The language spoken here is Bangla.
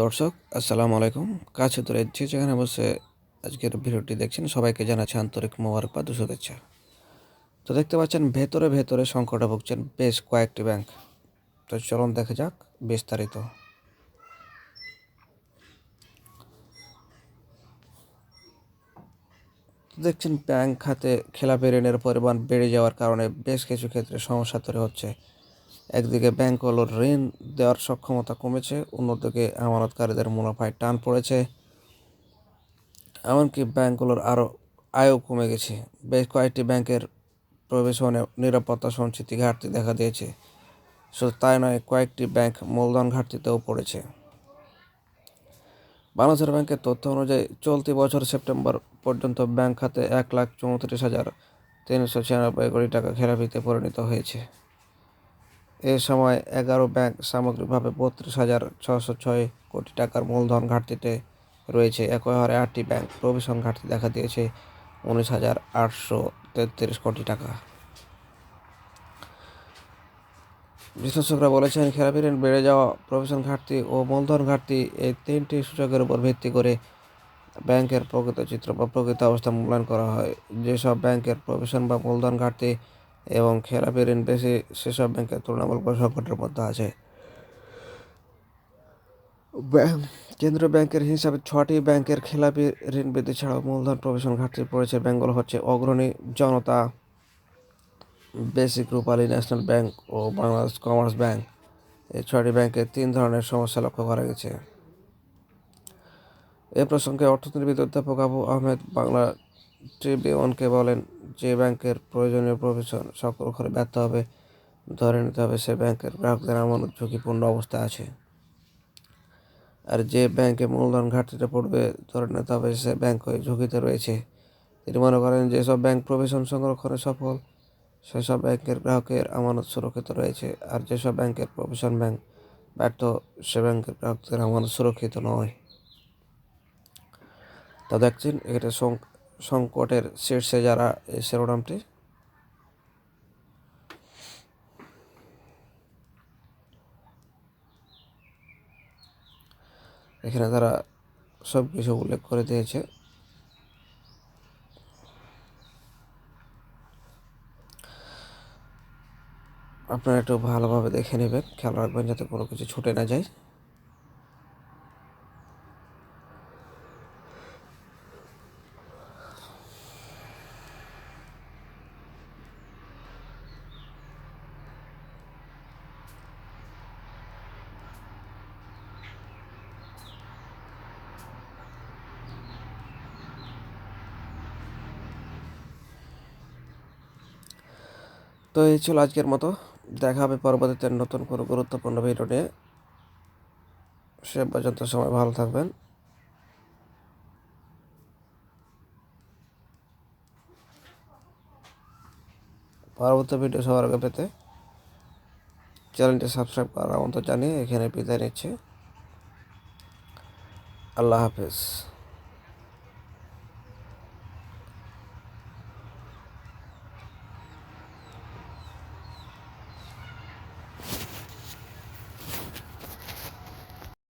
দর্শক, আসসালামু আলাইকুম। কাছে দূরে যে যেখানে বসে আজকের ভিডিওটি দেখছেন সবাইকে জানাচ্ছি আন্তরিক মোবারকবাদ ও শুভেচ্ছা। তো দেখতে পাচ্ছেন, ভেতরে ভেতরে সংকটে ভুগছেন বেশ কয়েকটি ব্যাংক। তো চলুন দেখা যাক বিস্তারিত। দেখছেন, ব্যাংক খাতে খেলাপি ঋণের পরিমাণ বেড়ে যাওয়ার কারণে বেশ কিছু ক্ষেত্রে সমস্যা তৈরি হচ্ছে। একদিকে ব্যাংকগুলোর ঋণ দেওয়ার সক্ষমতা কমেছে, অন্যদিকে আমানতকারীদের মুনাফায় টান পড়েছে। এমনকি ব্যাংকগুলোর আরও আয়ও কমে গেছে। বেশ কয়েকটি ব্যাংকের প্রবেশনে নিরাপত্তা সঞ্চিতি ঘাটতি দেখা দিয়েছে। শুধু তাই নয়, কয়েকটি ব্যাংক মূলধন ঘাটতিতেও পড়েছে। বাংলাদেশের ব্যাংকের তথ্য অনুযায়ী, চলতি বছর সেপ্টেম্বর পর্যন্ত ব্যাংক খাতে এক লাখ চৌত্রিশ হাজার তিনশো ছিয়ানব্বই কোটি টাকা খেলাপিতে পরিণত হয়েছে। এ সময় এগারো ব্যাংক সামগ্রিকভাবে বত্রিশ হাজার ছশো ছয় কোটি টাকার মূলধন ঘাটতিতে রয়েছে। একই হারে আটটি ব্যাংক প্রভিশন ঘাটতি দেখা দিয়েছে, উনিশ হাজার আটশো তেত্রিশ কোটি টাকা। বিশ্লেষকরা বলেছেন, খেলাপি ঋণ বেড়ে যাওয়া, প্রভিশন ঘাটতি ও মূলধন ঘাটতি এই তিনটি সূচকের উপর ভিত্তি করে ব্যাংকের প্রকৃত চিত্র বা প্রকৃত অবস্থা মূল্যায়ন করা হয়। যেসব ব্যাংকের প্রভিশন বা মূলধন ঘাটতি এবং খেলাপি ঋণ বেশি সেসব ব্যাংকের তুলনামূলক সংকটের মধ্যে আছে। কেন্দ্রীয় ব্যাংকের হিসাবে ছটি ব্যাংকের খেলাপি ঋণ বৃদ্ধি ছাড়াও মূলধন প্রবেশন ঘাটতি পড়েছে। ব্যাংকগুলো হচ্ছে Agrani Janata BASIC Rupali National Bank ও বাংলাদেশ কমার্স ব্যাংক। এই ছয়টি ব্যাংকে তিন ধরনের সমস্যা লক্ষ্য করা গেছে। এ প্রসঙ্গে অর্থনীতিবিদ অধ্যাপক আবু আহমেদ বাংলা ট্রিবিউনকে বলেন, যে ব্যাংকের প্রয়োজনীয় প্রফেশন সকল করে ব্যর্থ হবে, ধরে নিতে হবে সে ব্যাংকের গ্রাহকদের আমানত ঝুঁকিপূর্ণ অবস্থায় আছে। আর যে ব্যাংকে মূলধন ঘাটতিতে পড়বে, ধরে নিতে হবে সে ব্যাংক ওই ঝুঁকিতে রয়েছে। তিনি মনে করেন, যেসব ব্যাংক প্রভিশন সংরক্ষণে সফল, সেসব ব্যাংকের গ্রাহকের আমানত সুরক্ষিত রয়েছে। আর যেসব ব্যাংকের প্রভিশন ব্যাংক ব্যর্থ, সে ব্যাংকের গ্রাহকদের আমানত সুরক্ষিত নয়। তা দেখছেন, এটা সংকটের শীর্ষে যারা এই শিরোনামটি। এখানে তারা সব কিছু উল্লেখ করে দিয়েছে। আপনারা একটু ভালোভাবে দেখে নেবেন, খেয়াল রাখবেন যাতে কোনো কিছু ছুটে না যায়। তো এই ছিল আজকের মতো। দেখা হবে পরবর্তীতে নতুন কোনো গুরুত্বপূর্ণ ভিডিও নিয়ে। সে পর্যন্ত সময় ভালো থাকবেন। পরবর্তী ভিডিও সবার আগে পেতে চ্যানেলটি সাবস্ক্রাইব করার আমন্ত্রণ জানিয়ে এখানে বিদায় নিচ্ছে। আল্লাহ হাফেজ।